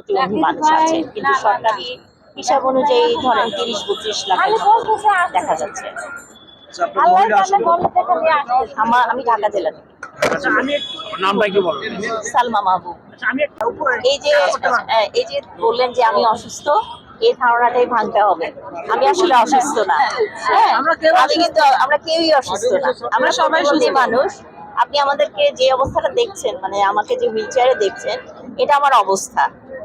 প্রতিবন্ধী মানুষ আছে। কিন্তু সরকারি হিসাব অনুযায়ী ধরেন তিরিশ বত্রিশ মতো দেখা যাচ্ছে। আচ্ছা, আমার আমি ঢাকা জেলা থেকে। আচ্ছা, নামটা কি বলবেন সালমা মাহবুব। আচ্ছা, আমি এই যে এই যে বললেন যে আমি অসুস্থ এই ধারণাটাই ভাঙতে হবে। আমি আসলে অসুস্থ না। হ্যাঁ আমি কিন্তু আমরা কেউই অসুস্থ না। আমরা সবাই সুস্থ। মানুষ আপনি আমাদেরকে যে অবস্থাটা দেখছেন মানে আমাকে যে হুইল চেয়ারে দেখছেন এটা আমার অবস্থা।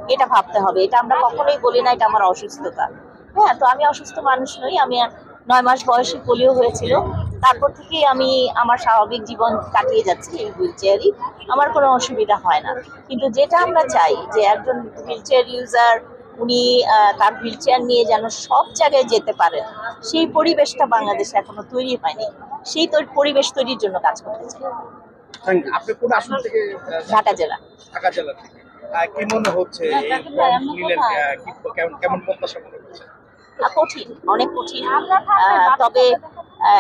এটা ভাবতে হবে। এটা আমরা কখনোই বলি না এটা আমার অসুস্থতা। হ্যাঁ তো আমি অসুস্থ মানুষ নই আমি নয় মাস বয়সে পোলিও হয়েছিল। তারপর থেকেই আমি আমার স্বাভাবিক জীবন কাটিয়ে যাচ্ছি এই হুইল চেয়ারই আমার কোনো অসুবিধা হয় না। কিন্তু যেটা আমরা চাই যে একজন হুইল চেয়ার ইউজার উনি তার হুইল চেয়ার নিয়ে যেন সব জায়গায় যেতে পারেন সেই পরিবেশটা বাংলাদেশে এখনও তৈরি হয়নি। সেই তৈ- পরিবেশ তৈরির জন্য কাজ করতে চাই আপনি কোন আসন থেকে ঢাকা জেলা। ঢাকা জেলা থেকে? কি মনে হচ্ছে এই ফর্ম নিলেন কেমন কেমন প্রত্যাশা মনে হচ্ছে? কঠিন অনেক কঠিন। তবে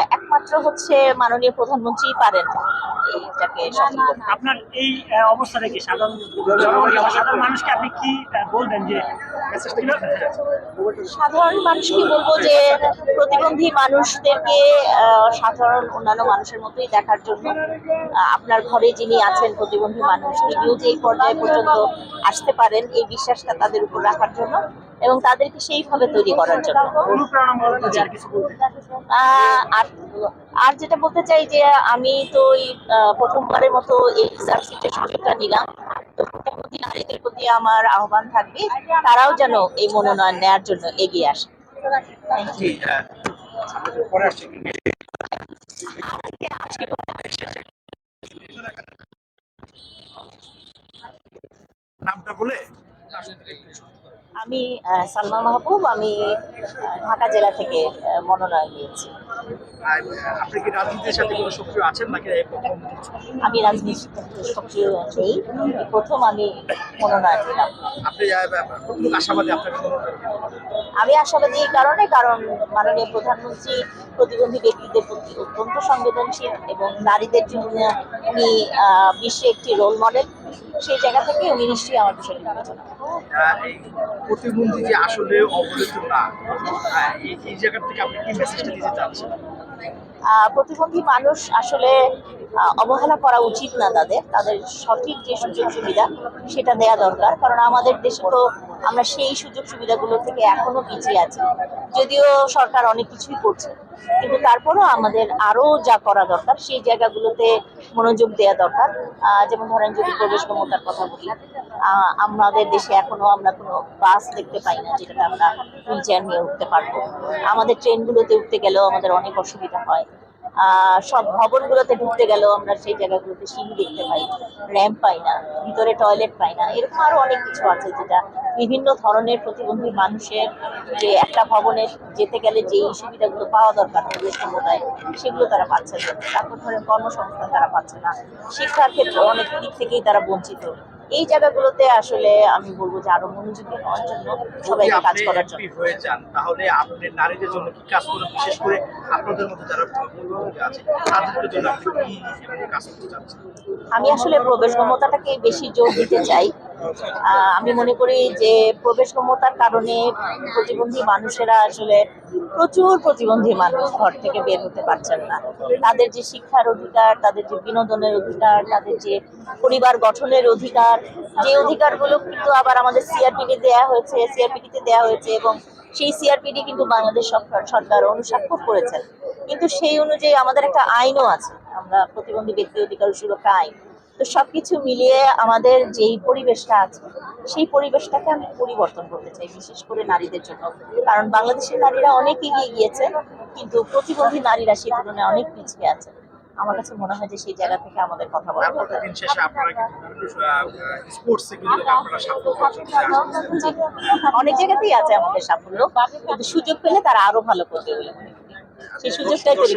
একমাত্র হচ্ছে মাননীয় প্রধানমন্ত্রী পারেন এইটাকে আপনার এই অবস্থাটা কি? সাধারণ সাধারণ মানুষকে আপনি কি বলবেন যে সাধারণ মানুষকে বলব যে প্রতিবন্ধী মানুষদেরকে সাধারণ অন্যান্য মানুষের মতোই দেখার জন্য আপনার ঘরে যিনি আছেন প্রতিবন্ধী মানুষ তিনিও যে এই পর্যায়ে পর্যন্ত আসতে পারেন এই বিশ্বাসটা তাদের উপর রাখার জন্য এবং তাদেরকে সেইভাবে তৈরি করার জন্য। আর যেটা বলতে চাই যে আমি তো এই প্রথমবারের মতো এই সুযোগটা নিলাম। তো প্রতিবন্ধী নারীদের প্রতি আমার আহ্বান থাকবে, তারাও যেন এই মনোনয়ন নেয়ার জন্য এগিয়ে আসে। নামটা বলে? আমি সালমা মাহবুব আমি ঢাকা জেলা থেকে মনোনয়ন নিয়েছি। কি রাজনীতির সাথে সক্রিয় প্রথম আমি নেই। প্রথম আমি মনোনয়ন নিলাম। আমি আশাবাদী এই কারণে কারণ মাননীয় প্রধানমন্ত্রী প্রতিবন্ধী ব্যক্তিদের প্রতি অত্যন্ত সংবেদনশীল এবং নারীদের জন্য উনি বিশ্বে একটি রোল মডেল সেই জায়গা থেকে উনি নিশ্চয়ই আমার বিষয়টি বিবেচনা প্রতিবন্ধী যে আসলে অবহেলিত না এই- জায়গা থেকে আপনি কি মেসেজটা দিতে চাচ্ছেন? প্রতিবন্ধী মানুষ আসলে অবহেলা করা উচিত না তাদের। তাদের সঠিক যে সুযোগ সুবিধা, সেটা দেয়া দরকার। কারণ আমাদের দেশে তো আমরা সেই সুযোগ সুবিধাগুলো থেকে এখনও পিছিয়ে আছি। যদিও সরকার অনেক কিছুই করছে। কিন্তু তারপরও আমাদের আরও যা করা দরকার, সেই জায়গাগুলোতে মনোযোগ দেওয়া দরকার। যেমন ধরেন যদি প্রবেশ ক্ষমতার কথা বলি আমাদের দেশে এখনও আমরা কোনো বাস দেখতে পাই না, যেটাতে আমরা হুইল চেয়ার নিয়ে উঠতে পারব। আমাদের ট্রেনগুলোতে উঠতে গেলেও আমাদের অনেক অসুবিধা হয়। সব ভবনগুলোতে ঢুকতে গেলেও আমরা সেই জায়গাগুলোতে সিঁড়ি দেখতে পাই। র্যাম্প পাই না, ভিতরে টয়লেট পাই না, এরকম আরও অনেক কিছু আছে যেটা বিভিন্ন ধরনের প্রতিবন্ধী মানুষের যে একটা ভবনে যেতে গেলে যে সুবিধাগুলো পাওয়া দরকার প্রবেশ ক্ষমতায় সেগুলো তারা পাচ্ছে না। তারপর ধরেন কর্মসংস্থান তারা পাচ্ছে না। শিক্ষার ক্ষেত্রে অনেক দিক থেকেই তারা বঞ্চিত। এই জায়গাগুলোতে আসলে আমি বলব যে আরও মনোযোগী হওয়ার জন্য যদি সবাইকে কাজ করার জন্য। হয়ে যান তাহলে আপনি নারীদের জন্য কি কাজ বিশেষ করে আপনাদের মধ্যে যারা আছে তাদের জন্য আপনি কি কাজ করতে চাচ্ছেন? আমি আসলে প্রবেশ ক্ষমতাটাকে বেশি জোর দিতে চাই। আমি মনে করি যে প্রবেশ ক্ষমতার কারণে প্রতিবন্ধী মানুষেরা আসলে প্রচুর প্রতিবন্ধী মানুষ ঘর থেকে বের হতে পারছেন না। তাদের যে শিক্ষার অধিকার, তাদের যে বিনোদনের অধিকার, তাদের যে পরিবার গঠনের অধিকার, যে অধিকারগুলো কিন্তু আবার আমাদের সিআরপিডি দেয়া হয়েছে সিআরপিডিতে দেয়া হয়েছে এবং সেই সিআরপিডি কিন্তু বাংলাদেশ সরকার সরকার অনুস্বাক্ষর করেছেন। কিন্তু সেই অনুযায়ী আমাদের একটা আইনও আছে। আমরা প্রতিবন্ধী ব্যক্তি অধিকার সুরক্ষা আইন। তো সবকিছু মিলিয়ে আমাদের যেই পরিবেশটা আছে সেই পরিবেশটাকে আমি পরিবর্তন করতে চাই বিশেষ করে নারীদের জন্য। কারণ বাংলাদেশের নারীরা অনেক এগিয়ে গিয়েছে কিন্তু প্রতিবন্ধী নারীরা সেই তুলনায় অনেক পিছিয়ে আছে। আমার কাছে মনে হয় যে সেই জায়গা থেকে আমাদের কথা বলা আপনাদের শেষে আপনারা স্পোর্টসে কিন্তু আপনারা সাফল্য অর্জন করে আসছেন। জি, অনেক জায়গাতেই আছে আমাদের সাফল্য কিন্তু সুযোগ পেলে তারা আরও ভালো করবে বলে মনে সেই সুযোগটাই তৈরি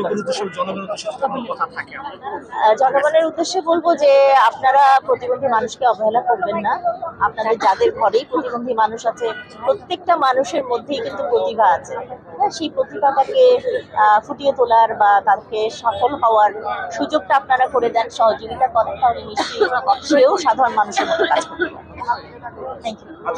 জনগণের উদ্দেশ্যে জনগণের বলব যে আপনারা প্রতিবন্ধী মানুষকে অবহেলা করবেন না। আপনাদের যাদের ঘরেই প্রতিবন্ধী মানুষ আছে প্রত্যেকটা মানুষের মধ্যেই কিন্তু প্রতিভা আছে। হ্যাঁ, সেই প্রতিভাটাকে ফুটিয়ে তোলার বা তাকে সফল হওয়ার সুযোগটা আপনারা করে দেন সহযোগিতা করেন তাহলে নিশ্চয়ই সেও সাধারণ মানুষের মতো কাজ করতে থ্যাংক ইউ